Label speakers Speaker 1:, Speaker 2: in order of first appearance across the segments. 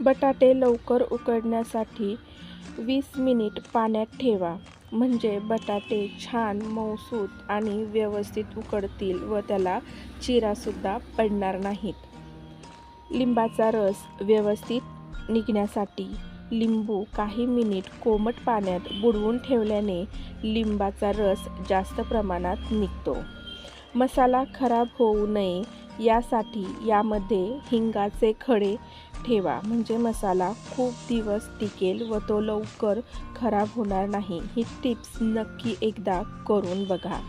Speaker 1: बटाटे लवकर उकडण्यासाठी वीस मिनिट पाण्यात ठेवा. म्हणजे बटाटे छान मऊसूत आणि व्यवस्थित उकडतील व त्याला चिरासुद्धा पडणार नाहीत. लिंबाचा रस व्यवस्थित निघण्यासाठी लिंबू काही मिनिट कोमट पाण्यात बुडवून ठेवल्याने लिंबाचा रस जास्त प्रमाणात निघतो. मसाला खराब होऊ नये यासाठी यामध्ये हिंगाचे खडे ठेवा. म्हणजे मसाला खूप दिवस टिकेल व तो लवकर खराब होणार नाही. ही टिप्स नक्की एकदा करून बघा.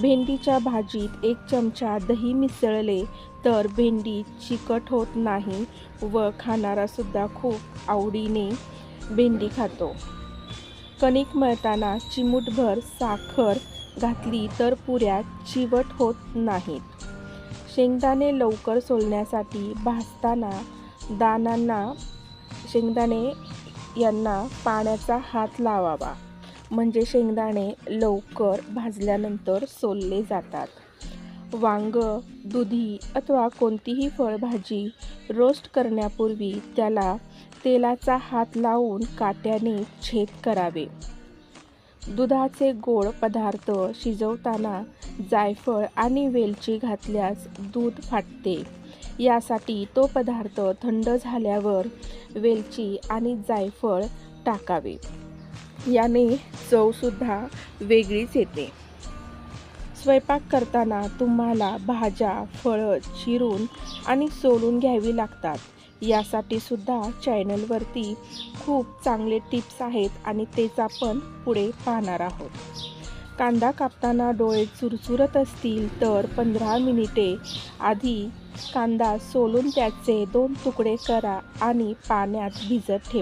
Speaker 1: भेंडीच्या भाजीत एक चमचा दही मिसळले तर भेंडी चिकट होत नाही व खाणारासुद्धा खूप आवडीने भेंडी खातो. कणिक मळताना चिमूटभर साखर घातली तर पुऱ्या चिवट होत नाहीत. शेंगदाणे लवकर सोलण्यासाठी भाजताना दानांना शेंगदाणे यांना पाण्याचा हात लावावा. म्हणजे शेंगदाणे लवकर भाजल्यानंतर सोलले जातात. वांग दुधी अथवा कोणतीही फळभाजी रोस्ट करण्यापूर्वी त्याला तेलाचा हात लावून काट्याने छेद करावे. दुधाचे गोड पदार्थ शिजवताना जायफळ आणि वेलची घातल्यास दूध फाटते. यासाठी तो पदार्थ थंड झाल्यावर वेलची आणि जायफळ टाकावे. याने चवसुद्धा वेगळीच येते. स्वयंपाक करताना तुम्हाला भाज्या फळं चिरून आणि सोलून घ्यावी लागतात. यासाठी सुद्धा चॅनलवरती खूप चांगले टिप्स आहेत आणि तेच आपण पुढे पाहणार आहोत. कांदा कापताना डोळे चुरचुरत असतील तर पंधरा मिनिटे आधी कांदा सोलून त्याचे दोन तुकडे करा आणि पाण्यात भिजत ठेवा.